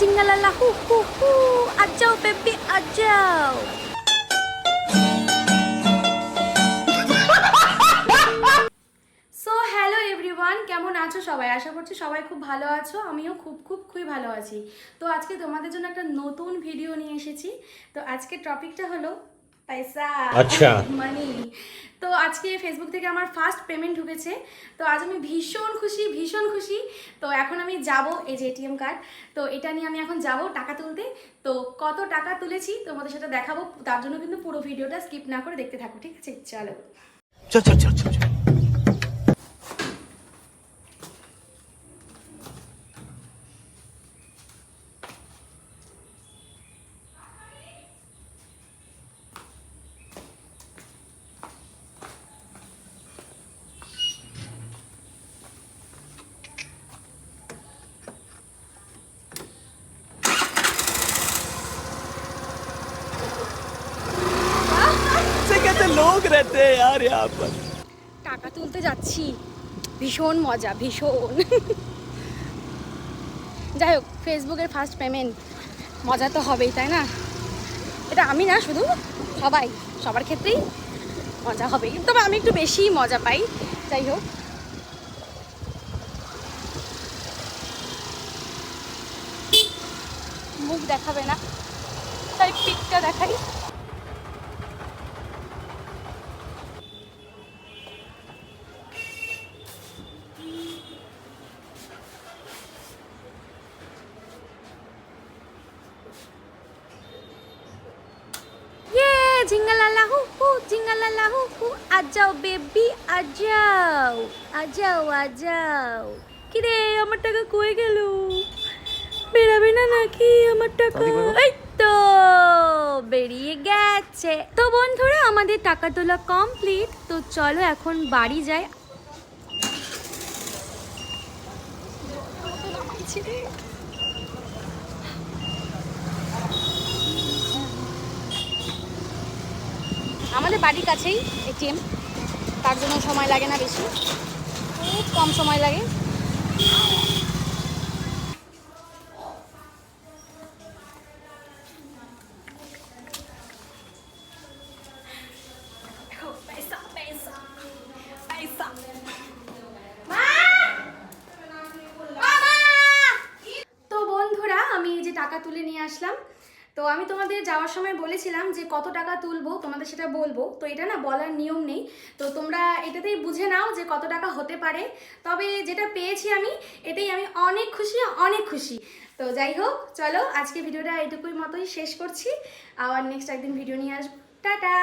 ঝিঙ্গালালা হু হু হু যাও so hello everyone কেমন আছো সবাই? আশা করছি সবাই খুব ভালো আছো। আমিও খুব খুব, খুবই ভালো আছি। তো আজকে তোমাদের জন্য একটা নতুন ভিডিও নিয়ে এসেছি। তো আজকে টপিকটা হলো পয়সা আচ্ছা। মানি তো আজকে ফেসবুক থেকে আমার ফার্স্ট পেমেন্ট ঢুকেছে। তো আজ আমি ভীষণ খুশি ভীষণ খুশি। তো এখন আমি যাব এই যে এটিএম কার্ড তো এটা নিয়ে আমি এখন যাব টাকা তুলতে। তো কত টাকা তুলেছি তোমাদের সাথে দেখাবো। তার জন্য কিন্তু পুরো ভিডিওটা স্কিপ না করে দেখতে থাকো ঠিক আছে? চলো চল চল চল চল চল। से कैसे लोग रहते हैं यार यहाँ पर টাকা তুলতে যাচ্ছি ভীষণ মজা ভীষণ যাই হোক ফেসবুকের ফার্স্ট পেমেন্ট মজা তো হবেই তাই না এটা আমি না শুধু সবাই সবার ক্ষেত্রেই মজা হবেই তবে আমি একটু বেশি মজা পাই যাই হোক মুখ দেখাবে না তাই পিকটা দেখাই ঝিঙ্গালালা হু হু ঝিঙ্গালালা হু হু আ যাও বেবি আ যাও আ যাও আজ যাও কিরে আমার টাকা কয়ে গেল? বেরাবে না নাকি আমার টাকা? এই তো বেরিয়ে গেছে। তো বন্ধুরা আমাদের টাকা তোলা কমপ্লিট তো চলো এখন বাড়ি যাই। রে আমাদের বাড়ির কাছেই এটিএম। তার জন্য সময় লাগে না বেশি। খুব কম সময় লাগে। তো বন্ধুরা, আমি এই যে টাকা তুলে নিয়ে আসলাম। তো আমি তোমাদের যাওয়ার সময় বলেছিলাম যে কত টাকা তুলবো, তোমাদের সেটা বলব। তো এটা না বলার নিয়ম নেই। তো তোমরা এটাতেই বুঝে নাও যে কত টাকা হতে পারে। তবে যেটা পেয়েছি আমি এটাই আমি অনেক খুশি অনেক খুশি। তো যাই হোক, চলো আজকে ভিডিওটা এটুকুই মতোই শেষ করছি। আবার নেক্সট একদিন ভিডিও নিয়ে আসব। টাটা!